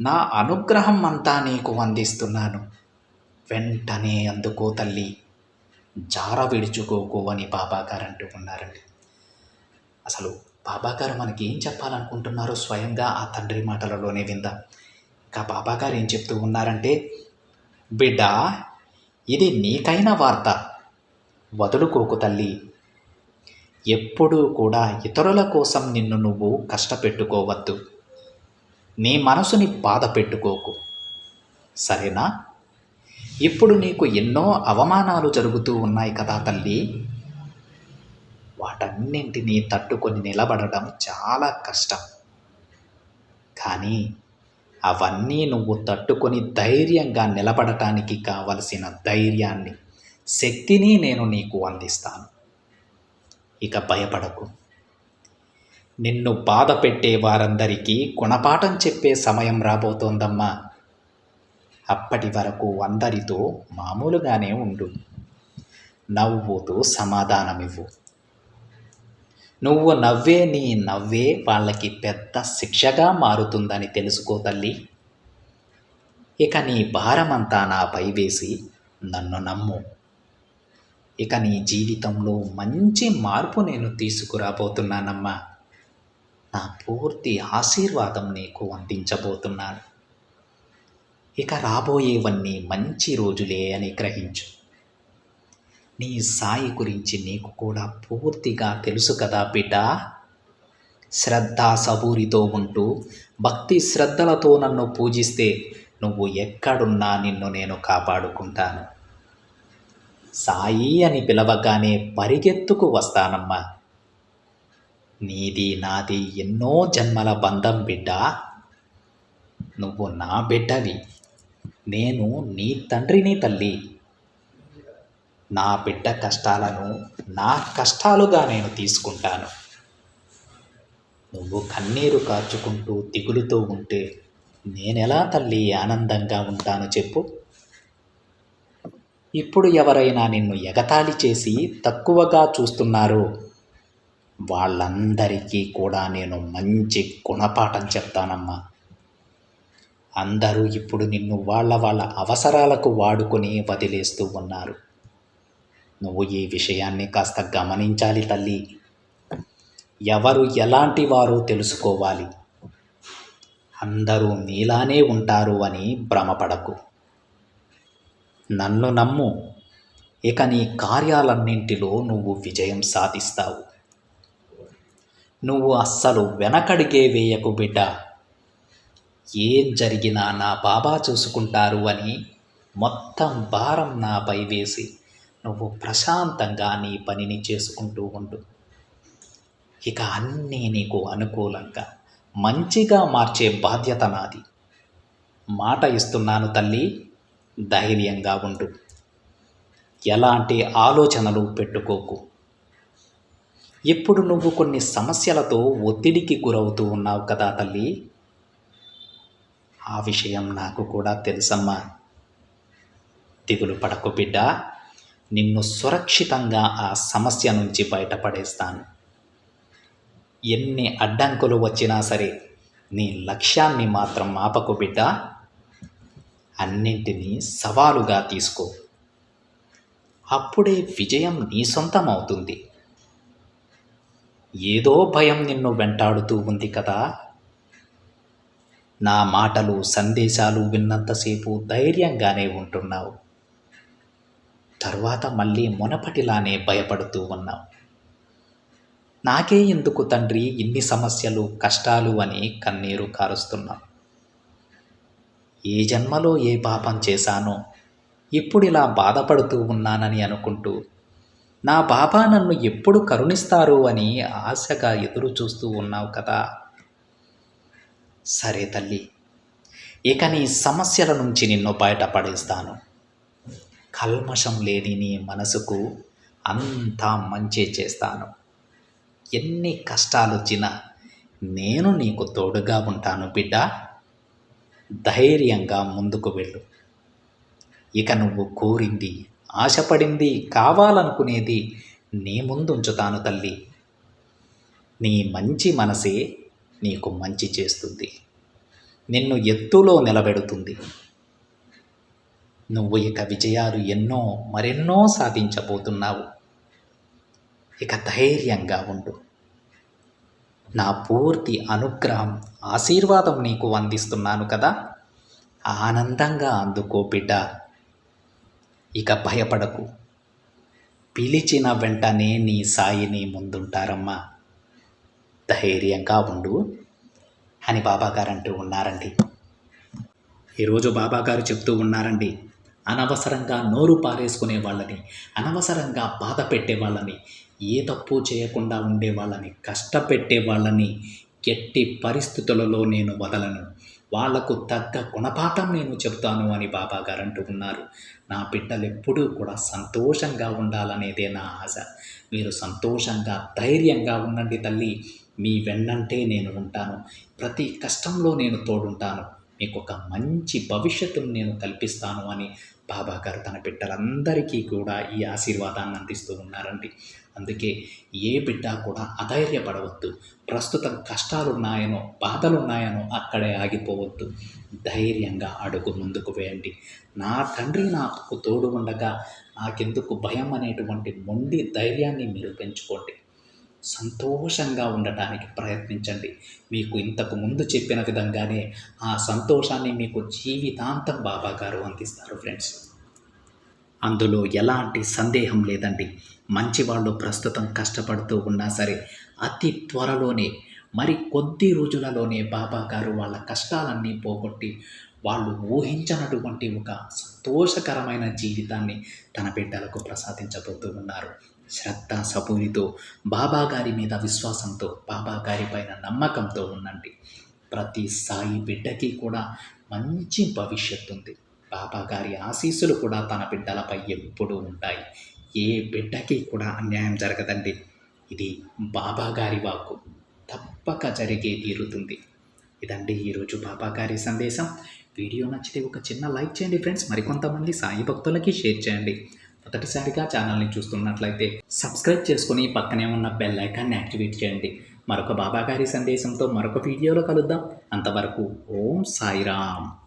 నా అనుగ్రహం అంతా నీకు అందిస్తున్నాను. వెంటనే అందుకో తల్లి. జార విడుచుకోకు అని బాబాగారు అంటూ ఉన్నారండి అసలు బాబాగారు మనకి ఏం చెప్పాలనుకుంటున్నారో స్వయంగా ఆ తండ్రి మాటలలోనే విందాం. ఇంకా బాబాగారు ఏం చెప్తూ ఉన్నారంటే బిడ్డ ఇది నీకైన వార్త. వదులుకోకు తల్లి. ఎప్పుడూ కూడా ఇతరుల కోసం నిన్ను నువ్వు కష్టపెట్టుకోవద్దు. నీ మనసుని బాధ పెట్టుకోకు. సరేనా? ఇప్పుడు నీకు ఎన్నో అవమానాలు జరుగుతూ ఉన్నాయి కదా తల్లి. వాటన్నింటినీ తట్టుకొని నిలబడడం చాలా కష్టం. కానీ అవన్నీ నువ్వు తట్టుకొని ధైర్యంగా నిలబడటానికి కావలసిన ధైర్యాన్ని శక్తిని నేను నీకు అందిస్తాను. ఇక భయపడకు. నిన్ను బాధ పెట్టే వారందరికీ గుణపాఠం చెప్పే సమయం రాబోతోందమ్మా. అప్పటి వరకు అందరితో మామూలుగానే ఉండు. నవ్వుతూ సమాధానమివ్వు. నువ్వు నవ్వే నీ నవ్వే వాళ్ళకి పెద్ద శిక్షగా మారుతుందని తెలుసుకో తల్లి. ఇక నీ భారమంతా నాపై వేసి నన్ను నమ్ము. ఇక నీ జీవితంలో మంచి మార్పు నేను తీసుకురాబోతున్నానమ్మా. నా పూర్తి ఆశీర్వాదం నీకు అందించబోతున్నాను. ఇక రాబోయేవన్నీ మంచి రోజులే అని గ్రహించు. నీ సాయి గురించి నీకు కూడా పూర్తిగా తెలుసు కదా బిడ్డ. శ్రద్ధ సబూరితో ఉంటూ భక్తి శ్రద్ధలతో నన్ను పూజిస్తే నువ్వు ఎక్కడున్నా నిన్ను నేను కాపాడుకుంటాను. సాయి అని పిలవగానే పరిగెత్తుకు వస్తానమ్మా. నీది నాది ఎన్నో జన్మల బంధం బిడ్డ. నువ్వు నా బిడ్డవి. నేను నీ తండ్రిని తల్లి. నా బిడ్డ కష్టాలను నా కష్టాలుగా నేను తీసుకుంటాను. నువ్వు కన్నీరు కార్చుకుంటూ దిగులుతో ఉంటే నేనెలా తల్లి ఆనందంగా ఉంటాను చెప్పు. ఇప్పుడు ఎవరైనా నిన్ను ఎగతాళి చేసి తక్కువగా చూస్తున్నారు. వాళ్ళందరికీ కూడా నేను మంచి గుణపాఠం చెప్తానమ్మా. అందరూ ఇప్పుడు నిన్ను వాళ్ళ వాళ్ళ అవసరాలకు వాడుకొని వదిలేస్తూ ఉన్నారు. నువ్వు ఈ విషయాన్ని కాస్త గమనించాలి తల్లి. ఎవరు ఎలాంటి వారో తెలుసుకోవాలి. అందరూ నీలానే ఉంటారు అని భ్రమపడకు. నన్ను నమ్ము. ఇక నీ కార్యాలన్నింటిలో నువ్వు విజయం సాధిస్తావు. నువ్వు అస్సలు వెనకడిగే వేయకు బిడ్డ. ఏం జరిగినా నా బాబా చూసుకుంటారు అని మొత్తం భారం నాపై వేసి నువ్వు ప్రశాంతంగా నీ పనిని చేసుకుంటూ ఉండు. ఇక అన్నీ నీకు అనుకూలంగా మంచిగా మార్చే బాధ్యత నాది. మాట ఇస్తున్నాను తల్లి ధైర్యంగా ఉండు. ఎలాంటి ఆలోచనలు పెట్టుకోకు. ఇప్పుడు నువ్వు కొన్ని సమస్యలతో ఒత్తిడికి గురవుతూ ఉన్నావు కదా తల్లి? ఆ విషయం నాకు కూడా తెలుసమ్మా. దిగులు పడకు బిడ్డ. నిన్ను సురక్షితంగా ఆ సమస్య నుంచి బయటపడేస్తాను. ఎన్ని అడ్డంకులు వచ్చినా సరే నీ లక్ష్యాన్ని మాత్రం ఆపకు బిడ్డ. అన్నింటినీ సవాలుగా తీసుకో. అప్పుడే విజయం నీ సొంతం అవుతుంది ఏదో భయం నిన్ను వెంటాడుతూ ఉంది కదా. నా మాటలు సందేశాలు విన్నంతసేపు ధైర్యంగానే ఉంటున్నావు. తరువాత మళ్ళీ మునపటిలానే భయపడుతూ ఉన్నావు. నాకే ఎందుకు తండ్రి ఇన్ని సమస్యలు కష్టాలు అని కన్నీరు కారుస్తున్నావు ఏ జన్మలో ఏ పాపం చేశానో ఇప్పుడు ఇలా బాధపడుతూ ఉన్నానని అనుకుంటూ నా బాబా నన్ను ఎప్పుడు కరుణిస్తారు అని ఆశగా ఎదురు చూస్తూ ఉన్నావు కదా. సరే తల్లి ఇక నీ సమస్యల నుంచి నిన్ను బయటపడేస్తాను. కల్మషం లేని నీ మనసుకు అంతా మంచి చేస్తాను. ఎన్ని కష్టాలు వచ్చినా నేను నీకు తోడుగా ఉంటాను బిడ్డ. ధైర్యంగా ముందుకు వెళ్ళు. ఇక నువ్వు కోరింది ఆశపడింది కావాలనుకునేది నీ ముందు ఉంచుతాను తల్లి. నీ మంచి మనసే నీకు మంచి చేస్తుంది. నిన్ను ఎత్తులో నిలబెడుతుంది. నువ్వు ఇక విజయాలు ఎన్నో మరెన్నో సాధించబోతున్నావు. ఇక ధైర్యంగా ఉండు. నా పూర్తి అనుగ్రహం ఆశీర్వాదం నీకు అందిస్తున్నాను కదా. ఆనందంగా అందుకో బిడ్డ. ఇక భయపడకు. పిలిచిన వెంటనే నీ సాయిని ముందుంటారమ్మా. ధైర్యంగా ఉండు. అని బాబాగారు అంటూ ఉన్నారండి. ఈరోజు బాబాగారు చెప్తూ ఉన్నారండి. అనవసరంగా నోరు పారేసుకునే వాళ్ళని అనవసరంగా బాధ పెట్టే వాళ్ళని ఏ తప్పు చేయకుండా ఉండే వాళ్ళని కష్టపెట్టే వాళ్ళని ఎట్టి పరిస్థితులలో నేను వదలను. వాళ్ళకు తగ్గ గుణపాఠం నేను చెప్తాను అని బాబా గారు అంటూ ఉన్నారు. నా బిడ్డలు ఎప్పుడూ కూడా సంతోషంగా ఉండాలనేదే నా ఆశ. మీరు సంతోషంగా ధైర్యంగా ఉండండి తల్లి. మీ వెన్నంటే నేను ఉంటాను. ప్రతి కష్టంలో నేను తోడుంటాను. మీకు ఒక మంచి భవిష్యత్తును నేను కల్పిస్తాను అని బాబా గారు తన బిడ్డలందరికీ కూడా ఈ ఆశీర్వాదాన్ని అందిస్తూ ఉన్నారండి. అందుకే ఏ బిడ్డ కూడా అధైర్యపడవద్దు. ప్రస్తుతం కష్టాలున్నాయనో బాధలున్నాయనో అక్కడే ఆగిపోవద్దు. ధైర్యంగా అడుగు ముందుకు వేయండి. నా తండ్రి నాకు తోడు ఉండగా నాకెందుకు భయం అనేటువంటి మొండి ధైర్యాన్ని మీరు పెంచుకోండి. సంతోషంగా ఉండటానికి ప్రయత్నించండి. మీకు ఇంతకు ముందు చెప్పిన విధంగానే ఆ సంతోషాన్ని మీకు జీవితాంతం బాబా గారు అందిస్తారు ఫ్రెండ్స్. అందులో ఎలాంటి సందేహం లేదండి. మంచి వాళ్ళు ప్రస్తుతం కష్టపడుతూ ఉన్నా సరే అతి త్వరలోనే మరి కొద్ది రోజులలోనే బాబా గారు వాళ్ళ కష్టాలన్నీ పోగొట్టి వాళ్ళు ఊహించనటువంటి ఒక సంతోషకరమైన జీవితాన్ని తన బిడ్డలకు ప్రసాదించబోతూ ఉన్నారు. శ్రద్ధ సబూరితో బాబా గారి మీద విశ్వాసంతో బాబా గారి పైన నమ్మకంతో ఉండండి. ప్రతి సాయి బిడ్డకి కూడా మంచి భవిష్యత్తు ఉంది బాబా గారి ఆశీస్సులు కూడా తన బిడ్డలపై ఎప్పుడూ ఉంటాయి. ఏ బిడ్డకి కూడా అన్యాయం జరగదండి. ఇది బాబాగారి వాక్కు. తప్పక జరిగే తీరుతుంది. ఇదండి ఈరోజు బాబా గారి సందేశం. వీడియో నచ్చితే ఒక చిన్న లైక్ చేయండి ఫ్రెండ్స్. మరికొంతమంది సాయి భక్తులకి షేర్ చేయండి. మొదటిసారిగా ఛానల్ని చూస్తున్నట్లయితే సబ్స్క్రైబ్ చేసుకుని పక్కనే ఉన్న బెల్ ఐకాన్ని యాక్టివేట్ చేయండి. మరొక బాబా గారి సందేశంతో మరొక వీడియోలో కలుద్దాం. అంతవరకు ఓం సాయిరామ్.